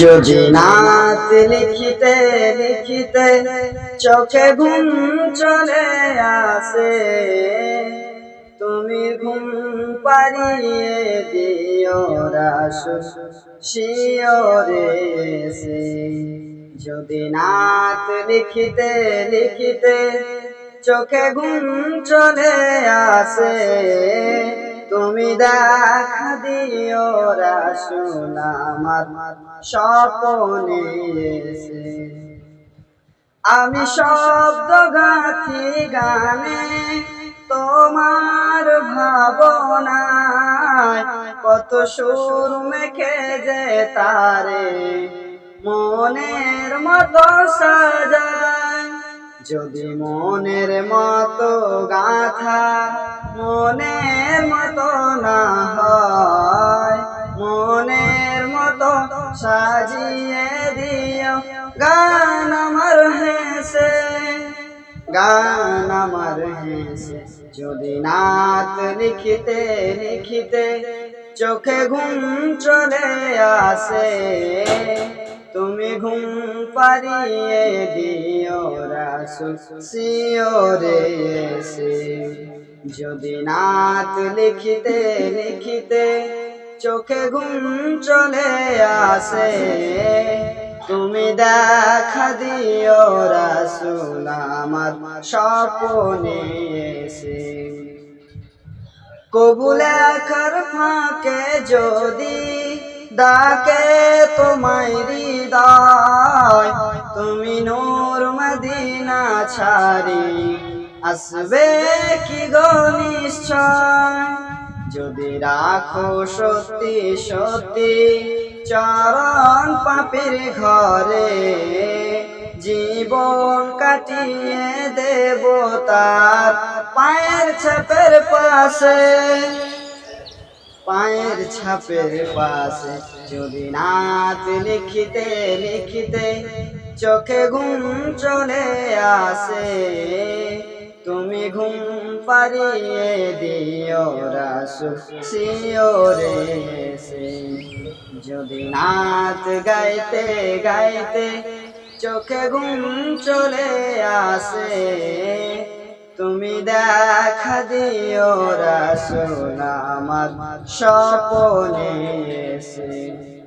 যদি লিখিতে লিখিতে চোখে ঘুম চলে আসে। তুমি ঘুম পারিয়ে দিও রাসু সে যদি নাত লিখিতে লিখিতে চোখে ঘুম চলে আসে। তুমি দেখা দিও রাসুল আমার স্বপনে এসে। আমি শব্দ গাথি গানে তোমার ভাবনায় কত সুর মেখে যে তারে মনের মতো সাজায় যদি মনের মতো গাথা, মনের মতো না হয়, মনের মতো সাজিয়ে দিও। গান আমার হেসে, গান আমার হেসে। যদি নাত লিখিতে লিখিতে চোখে ঘুম চলে আসে তুমি ঘুম পারিয়ে দিও রাসু সিওরে এসে। যদি নাত লিখিতে লিখিতে চোখে ঘুম চলে আসে, তুমি দেখা দিও রাসুল আমার স্বপনে এসে। কবুল ফাঁকে যদি ডাকে তোমায় হৃদয়, তুমি নূর মদিনা ছাড়ি। আসবে কি গো নিশ্চয়? যদি রাখো সত্যি সত্যি, চরণ পাপির ঘরে জীবন কাটিয়ে দেব তার পায়ের ছাপের পাশে। পায়ের ছাপের পাশে যদি নাচ লিখিতে লিখিতে চোখে ঘুম চলে আসে, তুমি ঘুম পারিয়ে দিও রাসু এসে। যদি নাচ গাইতে গাইতে চোখে ঘুম চলে আসে দিও রাসুল আমার স্বপনে এসে।